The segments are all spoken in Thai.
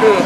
คือ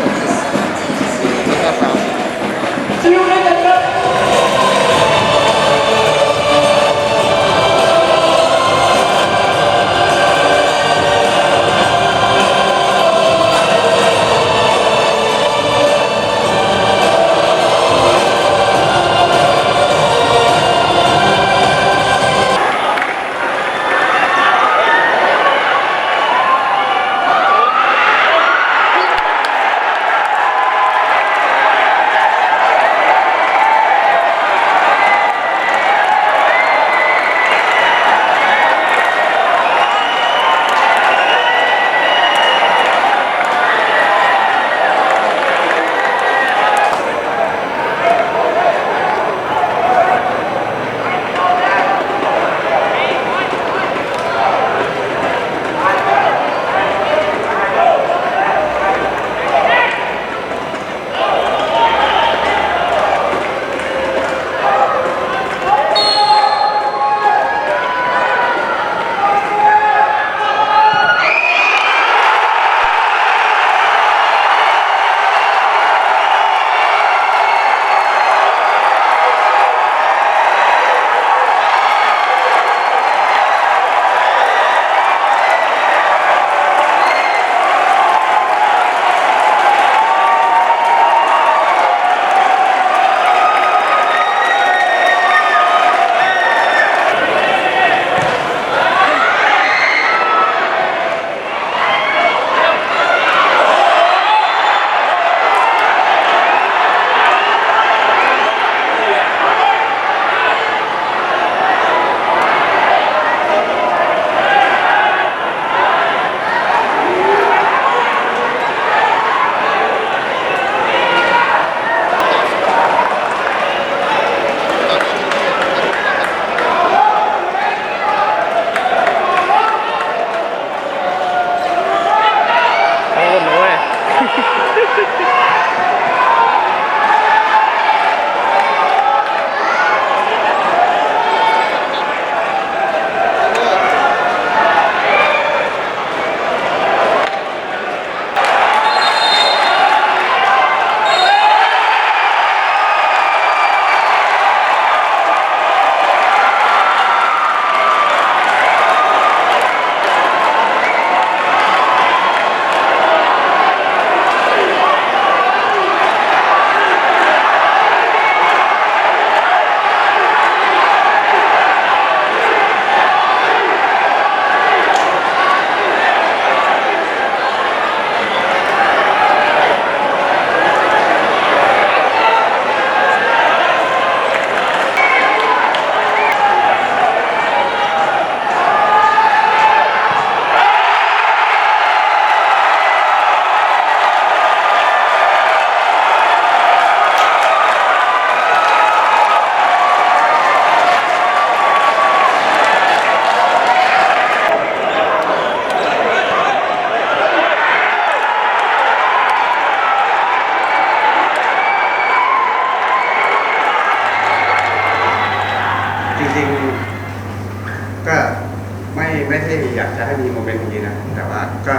ไม่ใช่อยากจะให้มีโมเมนต์อย่างนี้นะ แต่ว่าก็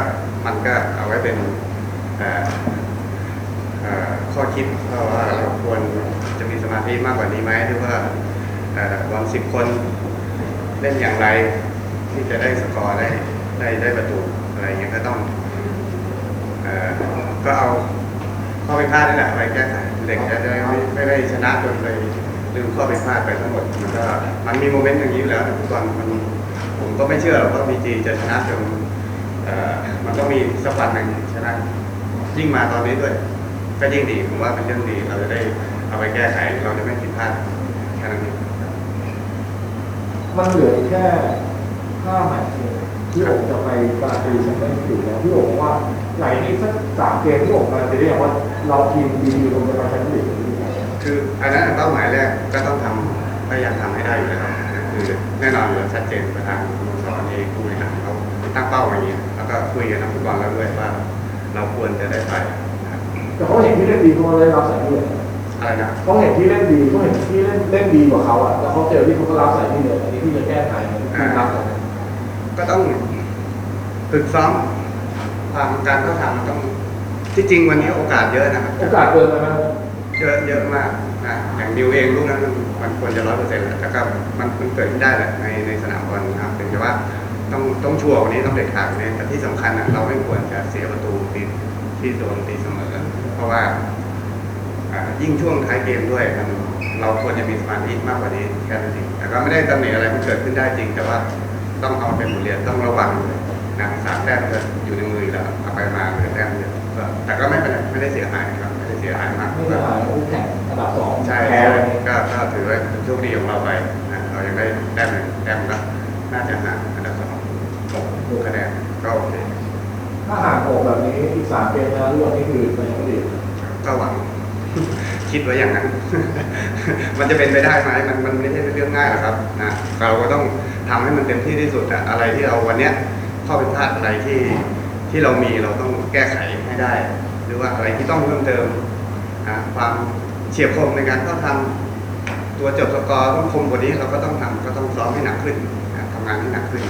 มันก็เอาไว้เป็นเอ่อเอ่อข้อคิดว่าเราควรจะมีสมาธิมากกว่านี้ไหมหรือว่าเอ่อบอลสิบคนเล่นอย่างไรที่จะได้สกอร์ได้ได้ได้ประตูอะไรอย่างเงี้ยก็ต้องอก็เอาข้อผิดพลาดนี่แหละไปแก้ไขเด็กจะได้ไม่ได้ชนะจนไปลืมข้อผิดพลาดไปทั้งหมดมันก็มันมีโมเมนต์อย่างนี้อยู่แล้วแต่ฟุตบอลมัน ผมก็ไม่เชื่อหรอกว่าบีจีจะชนะจนเอ่อมันต้องมีสักวันหนึ่งชนะยิ่งมาตอนนี้ด้วย ก็ยิ่งดีผมว่าเป็นเรื่องดีเราจะได้เอาไปแก้ไขเราจะไม่ผิดพลาดแค่นั้นเองครับมันเหลือแค่ห้าแมตช์เองที่ผมจะไปการันตีแชมเปี้ยนส์ลีกแล้วพี่โอ๋บอกว่าหลังจากนี้สักสามเกมที่ผมการันตีได้อย่างว่าเราทีมดีอยู่ตรงจะไปแชมเปี้ยนส์ลีกคืออันนั้นเป้าหมายแรกก็ต้องทำก็อยากทำให้ได้อยู่แล้ว คือแน่นอนเราชัดเจนประธานสโมสรเองผู้บริหารเขาตั้งเป้าอย่างนี้แล้วก็คุยกับนักฟุตบอลแล้วด้วยว่า เราควรจะได้ไปแต่เขาเห็นที่เล่นดีเขาเลยรับสายนี่เลยอะไรนะเขาเห็นที่เล่นดีเขาเห็นที่เล่นเล่นดีกว่าเขาอะแล้วเขาเจอที่เขาก็รับสายนี่เลยอันนี้ที่จะแก้ไขที่รับก็ต้องฝึกซ้อมความการเข้าทางมันต้องที่จริงวันนี้โอกาสเยอะนะครับโอกาสเกินไปไหม เยอะเยอะมากนะอย่างดิวเองลูกนั้นมันมันควรจะร้อยเปอร์เซ็นต์แล้วแต่ก็มันมันเกิดขึ้นได้แหละในในสนามบอลนะครับแต่ว่าต้องต้องชัวร์วันนี้ต้องเด็ดขาดกว่านี้แต่ที่สำคัญนะเราไม่ควรจะเสียประตูตีที่โดนตีเสมอ เพราะว่ายิ่งช่วงท้ายเกมด้วยมันเราควรจะมีสมาธิมากกว่านี้แค่นั้นเองแต่ก็ไม่ได้ตำหนิอะไรมันเกิดขึ้นได้จริง แต่ว่าต้องเอาเป็นบทเรียนต้องระวังเลยนะสามแต้มอยู่ในมือแล้วเอาไปมาเหลือแต้มเดียวแต่ก็ไม่เป็นไรไม่ได้เสียหายครับ เสียหายมากไม่ได้หายคู่แข่งอันดับสองใช่แพ้ใช่วันนี้ก็ก็ถือว่าเป็นโชคดีของเราไปนะเรายังได้แต้มหนึ่งแต้มก็น่าจะห่างอันดับสองหกคะแนนก็โอเคถ้าห่างออกแบบนี้อีกสามเกมนะรวมนี่คือเป็นยังไงดีก็หวังคิดไว้อย่างนั้น มันจะเป็นไปได้ไหมมันมันไม่ใช่เรื่องง่ายหรอกครับนะเราก็ต้องทำให้มันเต็มที่ที่สุดอะอะไรที่เราวันเนี้ยข้อผิดพลาดอะไรที่ที่เรามีเราต้องแก้ไขให้ได้ห รือว่าอะไรที่ต้องเพิ่มเติมความเฉียบคมในการเข้าทำตัวจบสกอร์ต้องคมกว่านี้เราก็ต้องทำก็ต้องซ้อมให้หนักขึ้นทำงานให้หนักขึ้น